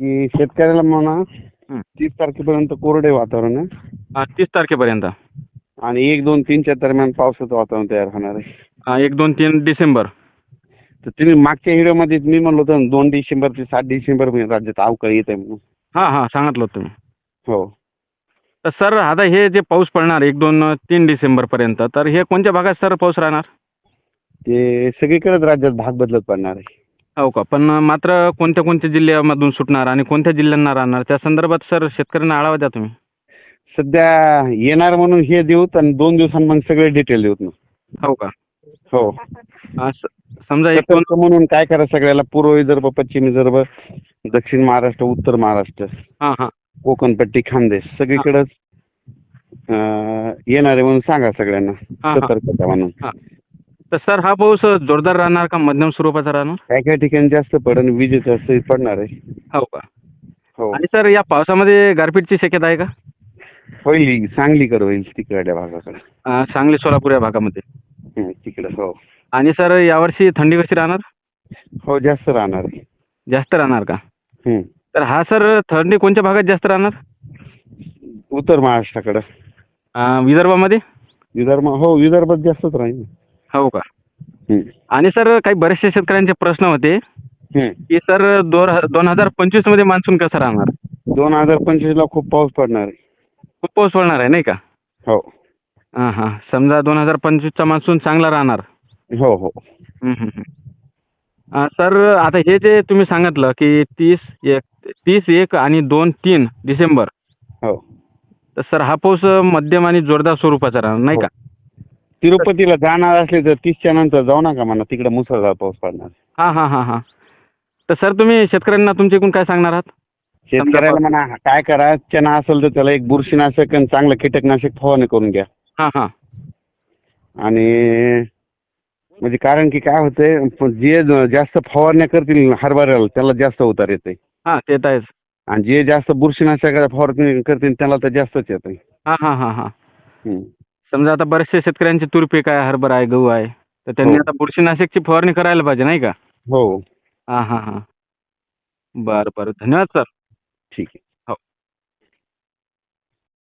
की शेतकऱ्याला म्हणा. तीस तारखेपर्यंत कोरडे वातावरण आहे. हा, तीस तारखेपर्यंत. आणि एक दोन तीनच्या दरम्यान पावसाचं वातावरण तयार होणार आहे. हा, एक दोन तीन डिसेंबर. तर तुम्ही मागच्या व्हिडिओमध्ये मी म्हणलो होतं ना, दोन डिसेंबर ते सात डिसेंबर पर्यंत राज्यात अवकाळी येत आहे म्हणून. हां हां सांगितलं होतं तुम्ही हो. तर सर आता हे जे पाऊस पडणार एक दोन तीन डिसेंबरपर्यंत तर हे कोणत्या भागात सर पाऊस राहणार? ते सगळीकडेच राज्यात भाग बदलत पडणार आहे. हो का? पण मात्र कोणत्या कोणत्या जिल्ह्यामधून सुटणार आणि कोणत्या जिल्ह्यांना राहणार? त्या संदर्भात सर शेतकऱ्यांना आढावा द्या तुम्ही. सध्या येणार म्हणून हे देऊत आणि दोन दिवसांनी मग सगळे डिटेल देऊत ना हो का? हो. स- समजा एक म्हणून काय करा सगळ्याला? पूर्व विदर्भ पश्चिम विदर्भ दक्षिण महाराष्ट्र उत्तर महाराष्ट्र हां हां. कोकणपट्टी खानदेश सगळीकडेच अं, येणार आहे म्हणून सांगा सगळ्यांना. हा. सतर्कता म्हणून. हां. तर सर हा पाऊस जोरदार राहणार का मध्यम स्वरूपाचा राहणार? काय काय ठिकाणी जास्त पडन विजेचं सहित पडणार आहे. हो का? हो. आणि सर या पावसामध्ये गारपीटची शक्यता आहे का? होईल सांगलीकडे होईल तिकडल्या भागाकडे. अं, सांगली सोलापूर या भागामध्ये. हं, तिकडे हो. आणि सर यावर्षी थंडी कशी राहणार? हो जास्त राहणार. आहे जास्त राहणार का? हं. तर हा सर थंडी कोणत्या भागात जास्त राहणार? उत्तर महाराष्ट्राकडं. अं, विदर्भामध्ये? विदर्भ हो विदर्भात जास्तच राहील. हो का? हं. आणि सर काही बरेचसे शेतकऱ्यांचे प्रश्न होते. हं. की सर दोन दोन हजार पंचवीसमध्ये मान्सून कसं राहणार? दोन हजार पंचवीसला खूप पाऊस पडणार आहे. खूप पाऊस पडणार आहे नाही का? हो. हां हां. समजा दोन हजार पंचवीसचा मान्सून चांगला राहणार. हो हो. हं, हं, हं. अं, सर आता हे जे तुम्ही सांगितलं की तीस एक तीस एक आणि दोन तीन डिसेंबर. हो. तर सर हा पाऊस मध्यम आणि जोरदार स्वरूपाचा राहणार नाही का? तिरुपतीला जाणार असले तर तीसच्या नंतर जाऊ नका म्हणा. तिकडे मुसळधार पाऊस पडणार. हां हां हां हां. तर सर तुम्ही शेतकऱ्यांना तुमच्या इकडून काय सांगणार आहात? शेतकऱ्याला म्हणा काय करा चना असेल तर त्याला एक बुरशीनाशक आणि चांगलं कीटकनाशक फवारणी करून घ्या. हां हां. आणि म्हणजे कारण की काय होतंय ज- जास्त फवारण्या करतील हरभऱ्याला त्याला जास्त उतार येते हां ते तर आहेच. आणि जे जास्त बुरशीनाशक फवारणी करतील त्याला तर जास्तच येते हां हां हां हां. समजा आता बरेचसे शेतकऱ्यांचे तूर पीक आहे हरभरा आहे गहू आहे तर त्यांनी हो. आता बुरशीनाशकची फवारणी करायला पाहिजे नाही का? हो. हां हां हां. बरं बरं. धन्यवाद सर. ठीक आहे.